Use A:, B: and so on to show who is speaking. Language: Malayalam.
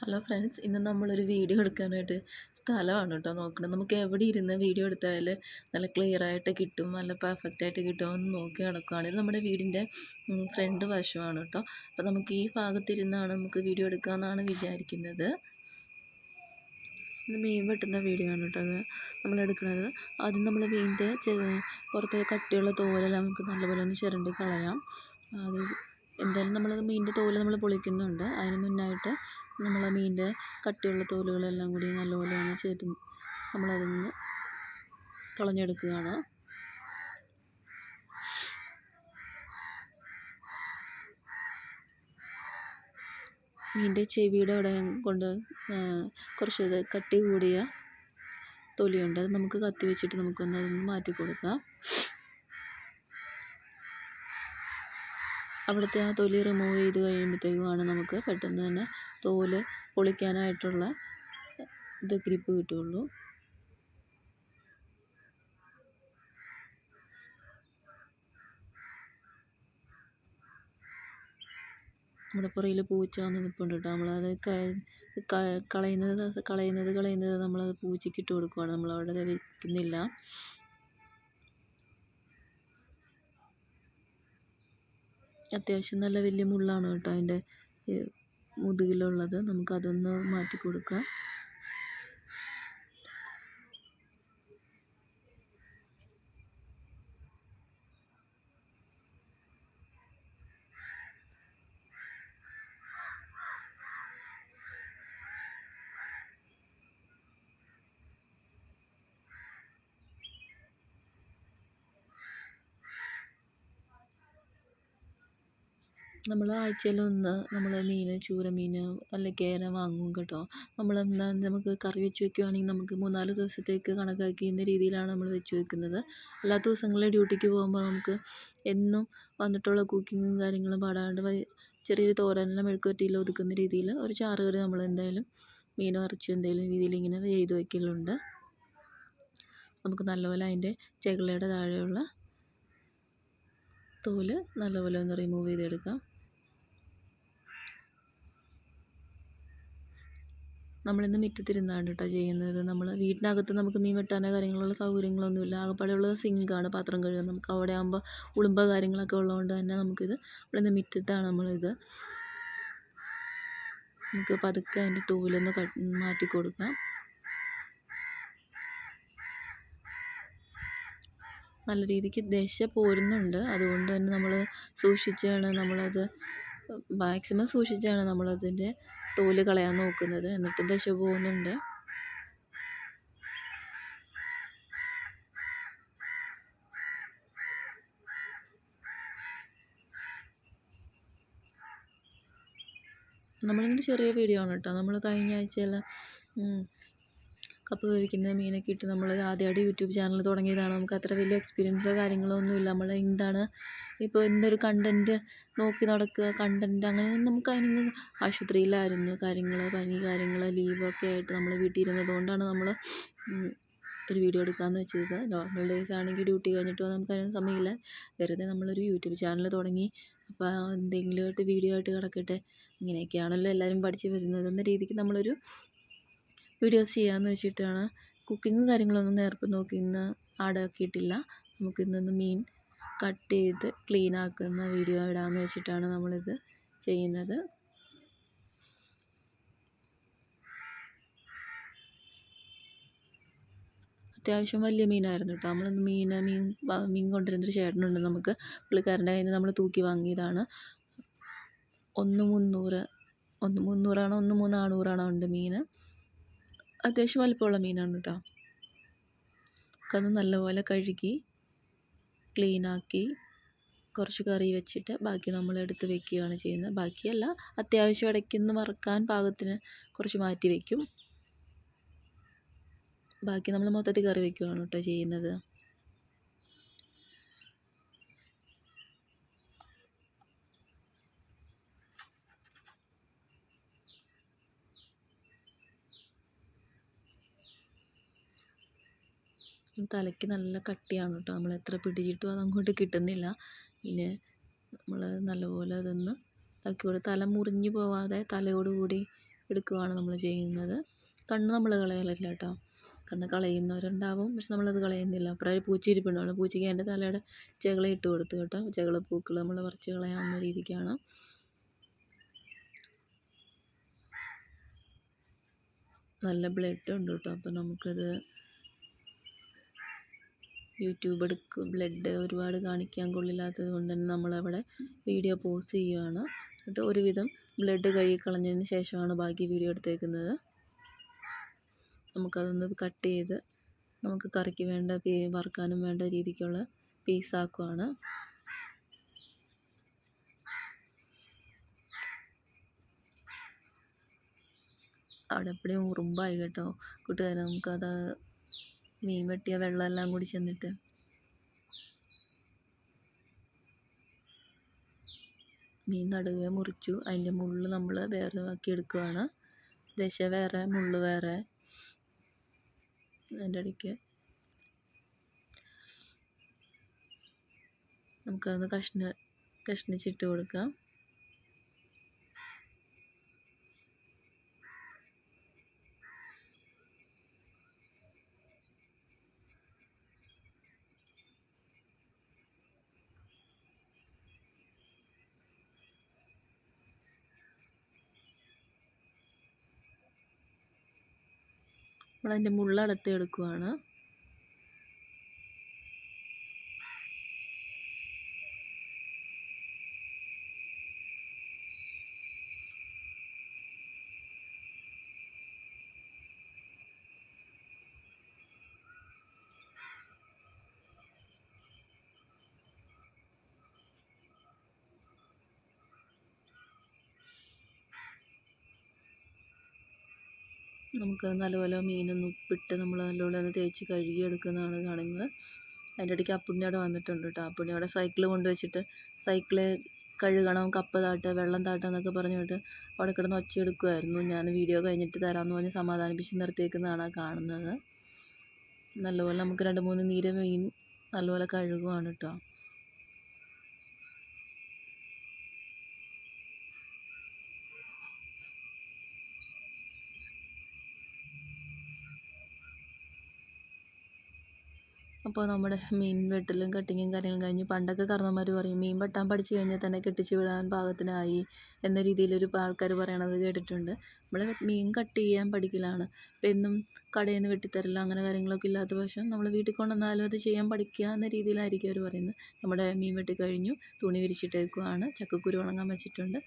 A: ഹലോ ഫ്രണ്ട്സ് ഇന്ന് നമ്മളൊരു വീഡിയോ എടുക്കാനായിട്ട് സ്ഥലമാണ് കേട്ടോ നോക്കുന്നത് നമുക്ക് എവിടെ ഇരുന്ന് വീഡിയോ എടുത്താൽ നല്ല ക്ലിയർ ആയിട്ട് കിട്ടും നല്ല പെർഫെക്റ്റ് ആയിട്ട് കിട്ടുമെന്ന് നോക്കി നടക്കുകയാണ് ഇത് നമ്മുടെ വീടിന്റെ ഫ്രണ്ട് വശമാണ് കേട്ടോ. അപ്പോൾ നമുക്ക് ഈ ഭാഗത്തിരുന്നാണ് നമുക്ക് വീഡിയോ എടുക്കാമെന്നാണ് വിചാരിക്കുന്നത്. ഇത് മീൻ വെട്ടുന്ന വീഡിയോ ആണ് കേട്ടോ അത് നമ്മളെടുക്കുന്നത് ആദ്യം നമ്മൾ മീനിന്റെ പുറത്തെ കട്ടിയുള്ള തോലെല്ലാം നമുക്ക് നല്ലപോലെ ഒന്ന് ചിരണ്ടി കളയാം. അത് എന്തായാലും നമ്മൾ മീനിന്റെ തോൽ നമ്മൾ പൊളിക്കുന്നുണ്ട്. അതിന് മുന്നായിട്ട് നമ്മൾ മീനിന്റെ കട്ടിയുള്ള തോലുകളെല്ലാം കൂടി നല്ലപോലെ ഒന്ന് ചെയ്ത് നമ്മളതിൽ നിന്ന് കളഞ്ഞെടുക്കുകയാണ്. മീനിന്റെ ചെവിയുടെ അവിടെ കൊണ്ട് കുറച്ച് കട്ടി കൂടിയ തൊലിയുണ്ട്. അത് നമുക്ക് കത്തി വെച്ചിട്ട് നമുക്കൊന്ന് അതൊന്ന് മാറ്റി കൊടുക്കാം അവിടുത്തെ ആ തൊലി റിമൂവ് ചെയ്ത് കഴിയുമ്പോഴത്തേക്കുമാണ് നമുക്ക് പെട്ടെന്ന് തന്നെ തോൽ പൊളിക്കാനായിട്ടുള്ള ഇത് ഗ്രിപ്പ് കിട്ടുകയുള്ളൂ. നമ്മുടെ പുറയിൽ പൂച്ച വന്ന് നിൽപ്പുണ്ട് കേട്ടോ. നമ്മളത് കളയുന്നത് കളയുന്നത് കളയുന്നത് നമ്മളത് പൂച്ചയ്ക്ക് ഇട്ട് കൊടുക്കുവാണ്. നമ്മളവിടെ വെക്കുന്നില്ല. അത്യാവശ്യം നല്ല വലിയ മുള്ളാണ് കേട്ടോ അതിന്റെ മുതുകിലുള്ളത്. നമുക്കതൊന്ന് മാറ്റി കൊടുക്കാം നമ്മൾ ആഴ്ചയിലൊന്ന് നമ്മൾ മീൻ ചൂര മീൻ അല്ലെങ്കിൽ കേര വാങ്ങും കേട്ടോ. നമ്മൾ എന്താ നമുക്ക് കറി വെച്ച് വെക്കുവാണെങ്കിൽ നമുക്ക് മൂന്നാൽ ദിവസത്തേക്ക് കണക്കാക്കുന്ന രീതിയിലാണ് നമ്മൾ വെച്ച് വെക്കുന്നത്. അല്ലാത്ത ദിവസങ്ങളിൽ ഡ്യൂട്ടിക്ക് പോകുമ്പോൾ നമുക്ക് എന്നും വന്നിട്ടുള്ള കുക്കിങ്ങും കാര്യങ്ങളും പാടാണ്ട് ചെറിയൊരു തോരനെല്ലാം മെഴുക്കുവരട്ടിയിൽ ഒതുക്കുന്ന രീതിയിൽ ഒരു ചാറ് കറി നമ്മൾ എന്തായാലും മീൻ വറച്ച് എന്തെങ്കിലും രീതിയിൽ ഇങ്ങനെ ചെയ്ത് വെക്കലുണ്ട്. നമുക്ക് നല്ലപോലെ അതിന്റെ ചെകിളയുടെ താഴെയുള്ള തോൽ നല്ലപോലെ ഒന്ന് റിമൂവ് ചെയ്തെടുക്കാം. നമ്മളിന്ന് മുറ്റത്തിരുന്നാണ് കേട്ടോ ചെയ്യുന്നത്. നമ്മൾ വീട്ടിനകത്ത് നമുക്ക് മീൻ വെട്ടാനോ കാര്യങ്ങളുള്ള സൗകര്യങ്ങളൊന്നുമില്ല. ആകെപ്പാടെയുള്ളത് സിങ്കാണ് പാത്രം കഴുകാൻ നമുക്ക് അവിടെ ആകുമ്പോൾ ഉളുമ്പ കാര്യങ്ങളൊക്കെ ഉള്ളതുകൊണ്ട് തന്നെ നമുക്കിത് നമ്മളിന്ന് മുറ്റത്താണ് നമ്മളിത്. നമുക്ക് പതുക്കെ അതിന്റെ തൂലൊന്ന് മാറ്റി കൊടുക്കാം. നല്ല രീതിക്ക് ദശ പോരുന്നുണ്ട്. അതുകൊണ്ട് തന്നെ നമ്മൾ സൂക്ഷിച്ചാണ് നമ്മളത് മാക്സിമം സൂക്ഷിച്ചാണ് നമ്മളതിന്റെ തോൽ കളയാൻ നോക്കുന്നത്. എന്നിട്ടും ദശ പോകുന്നുണ്ട്. നമ്മളിങ്ങനെ ചെറിയ വീഡിയോ ആണ് കേട്ടോ നമ്മൾ കഴിഞ്ഞ ആഴ്ചയിൽ കപ്പ വേവിക്കുന്ന മീനൊക്കെ ഇട്ട് നമ്മൾ ആദ്യമായിട്ട് യൂട്യൂബ് ചാനൽ തുടങ്ങിയതാണ്. നമുക്ക് അത്ര വലിയ എക്സ്പീരിയൻസോ കാര്യങ്ങളോ ഒന്നുമില്ല. നമ്മൾ എന്താണ് ഇപ്പോൾ എന്തൊരു കണ്ടന്റ് നോക്കി നടക്കുക കണ്ടന്റ് അങ്ങനെ നമുക്ക് അതിനൊന്നും ആശുപത്രിയിലായിരുന്നു. കാര്യങ്ങൾ പനി കാര്യങ്ങൾ ലീവൊക്കെ ആയിട്ട് നമ്മൾ വീട്ടിൽ ഇരുന്നത് കൊണ്ടാണ് നമ്മൾ ഒരു വീഡിയോ എടുക്കാമെന്ന് വെച്ചത്. നോർമൽ ഡേയ്സ് ആണെങ്കിൽ ഡ്യൂട്ടി കഴിഞ്ഞിട്ട് നമുക്ക് അതിന് സമയമില്ല. വെറുതെ നമ്മളൊരു യൂട്യൂബ് ചാനൽ തുടങ്ങി. അപ്പോൾ എന്തെങ്കിലുമായിട്ട് വീഡിയോ ആയിട്ട് കിടക്കട്ടെ. ഇങ്ങനെയൊക്കെയാണല്ലോ എല്ലാവരും പഠിച്ച് വരുന്നത് എന്ന രീതിക്ക് നമ്മളൊരു വീഡിയോസ് ചെയ്യാമെന്ന് വെച്ചിട്ടാണ്. കുക്കിങ്ങും കാര്യങ്ങളൊന്നും നേർപ്പ് നോക്കി ഇന്ന് ആടാക്കിയിട്ടില്ല. നമുക്കിന്നൊന്ന് മീൻ കട്ട് ചെയ്ത് ക്ലീൻ ആക്കുന്ന വീഡിയോ ഇടാമെന്ന് വെച്ചിട്ടാണ് നമ്മളിത് ചെയ്യുന്നത്. അത്യാവശ്യം വലിയ മീനായിരുന്നു കേട്ടോ. നമ്മൾ മീൻ മീൻ മീൻ കൊണ്ടുവരുന്നൊരു ചേട്ടനുണ്ട് നമുക്ക്. പുള്ളിക്കാരന്റെ കയ്യിൽ നിന്ന് നമ്മൾ തൂക്കി വാങ്ങിയതാണ്. ഒന്ന് മുന്നൂറ് ഒന്ന് മുന്നൂറാണോ ഒന്ന് മൂന്ന് നാനൂറാണോ ഉണ്ട് മീൻ അത്യാവശ്യം വലിപ്പമുള്ള മീനാണ് കേട്ടോ അതൊന്ന് നല്ലപോലെ കഴുകി ക്ലീനാക്കി കുറച്ച് കറി വെച്ചിട്ട് ബാക്കി നമ്മൾ എടുത്ത് വെക്കുകയാണ് ചെയ്യുന്നത്. ബാക്കിയല്ല അത്യാവശ്യം ഇടയ്ക്കുന്ന് വറുക്കാൻ പാകത്തിന് കുറച്ച് മാറ്റി വയ്ക്കും ബാക്കി നമ്മൾ മൊത്തത്തിൽ കറി വെക്കുകയാണ് കേട്ടോ ചെയ്യുന്നത്. തലയ്ക്ക് നല്ല കട്ടിയാണ് കേട്ടോ. നമ്മൾ എത്ര പിടിച്ചിട്ടും അതങ്ങോട്ട് കിട്ടുന്നില്ല. പിന്നെ നമ്മൾ നല്ലപോലെ അതൊന്ന് ഇതാക്കി തല മുറിഞ്ഞു പോവാതെ തലയോട് കൂടി എടുക്കുകയാണ് നമ്മൾ ചെയ്യുന്നത്. കണ്ണ് നമ്മൾ കളയലില്ല കേട്ടോ. കണ്ണ് കളയുന്നവരുണ്ടാവും പക്ഷെ നമ്മളത് കളയുന്നില്ല. അപ്പുറം പൂച്ച ഇരിപ്പുണ്ടാവും പൂച്ചയ്ക്ക് എന്റെ തലയുടെ ചെകിള ഇട്ട് കൊടുത്തു കേട്ടോ. ചകള പൂക്കൾ നമ്മൾ പറിച്ച് കളയാവുന്ന രീതിക്കാണ്. നല്ല ബ്ലഡ് ഉണ്ട് കേട്ടോ. അപ്പോൾ നമുക്കത് യൂട്യൂബ് എടുക്കും. ബ്ലഡ് ഒരുപാട് കാണിക്കാൻ കൊള്ളില്ലാത്തത് കൊണ്ട് തന്നെ നമ്മളവിടെ വീഡിയോ പോസ് ചെയ്യുകയാണ് എന്നിട്ട് ഒരുവിധം ബ്ലഡ് കഴുകി കളഞ്ഞതിന് ശേഷമാണ് ബാക്കി വീഡിയോ എടുത്തേക്കുന്നത്. നമുക്കതൊന്ന് കട്ട് ചെയ്ത് നമുക്ക് കറിക്ക് വേണ്ട വറുക്കാനും വേണ്ട രീതിക്കുള്ള പീസാക്കുവാണ് അവിടെ എപ്പോഴും ഉറുമ്പായി കേട്ടോ. കൂട്ടുകാരെ നമുക്കത് മീൻ വെട്ടിയ വെള്ളമെല്ലാം കൂടി ചെന്നിട്ട്. മീൻ നടുകെ മുറിച്ചു. അതിന്റെ മുള്ള് നമ്മൾ വേറെ ആക്കി എടുക്കുകയാണ് ദശ വേറെ മുള്ള് വേറെ. അതിന്റെ ഇടയ്ക്ക് നമുക്കതൊന്ന് കഷ്ണ കഷ്ണിച്ചിട്ട് കൊടുക്കാം. നമ്മളതിന്റെ മുള്ളടർത്തി എടുക്കുവാണ്. നമുക്ക് നല്ലപോലെ മീനൊന്ന് ഉപ്പിട്ട് നമ്മൾ നല്ലപോലെ ഒന്ന് തേച്ച് കഴുകി എടുക്കുന്നതാണ് കാണുന്നത്. അതിന്റെ ഇടയ്ക്ക് അപ്പുണ്ണി അവിടെ വന്നിട്ടുണ്ട് കേട്ടോ. അപ്പുണ്ണി അവിടെ സൈക്കിൾ കൊണ്ടുവച്ചിട്ട് സൈക്കിൾ കഴുകണം കപ്പ താട്ടുക വെള്ളം താട്ടുക എന്നൊക്കെ പറഞ്ഞിട്ട് അവിടെ കിടന്ന് ഒച്ചയെടുക്കുമായിരുന്നു ഞാൻ വീഡിയോ കഴിഞ്ഞിട്ട് തരാമെന്ന് പറഞ്ഞ് സമാധാനിപ്പിച്ച് നിർത്തിയേക്കുന്നതാണ് കാണുന്നത്. നല്ലപോലെ നമുക്ക് രണ്ട് മൂന്ന് നീര് മീൻ നല്ലപോലെ കഴുകുവാണ് കേട്ടോ. അപ്പോൾ നമ്മുടെ മീൻ വെട്ടലും കട്ടിങ്ങും കാര്യങ്ങളും കഴിഞ്ഞ് പണ്ടൊക്കെ കാരണവന്മാർ പറയും മീൻ വെട്ടാൻ പഠിച്ചു കഴിഞ്ഞാൽ തന്നെ കെട്ടിച്ച് വിടാൻ പാകത്തിനായി എന്ന രീതിയിലൊരു ആൾക്കാർ പറയണത് കേട്ടിട്ടുണ്ട്. നമ്മൾ മീൻ കട്ട് ചെയ്യാൻ പഠിക്കലാണ്. ഇപ്പം എന്നും കടയിൽ നിന്ന് വെട്ടിത്തരലോ അങ്ങനെ കാര്യങ്ങളൊക്കെ ഇല്ലാത്ത പക്ഷം നമ്മൾ വീട്ടിൽ കൊണ്ടുവന്നാലും അത് ചെയ്യാൻ പഠിക്കുക എന്ന രീതിയിലായിരിക്കും അവർ പറയുന്നത്. നമ്മുടെ മീൻ വെട്ടി കഴിഞ്ഞു തുണി വിരിച്ചിട്ടേക്കുവാണ് ചക്കക്കുരു ഉണങ്ങാൻ വെച്ചിട്ടുണ്ട്.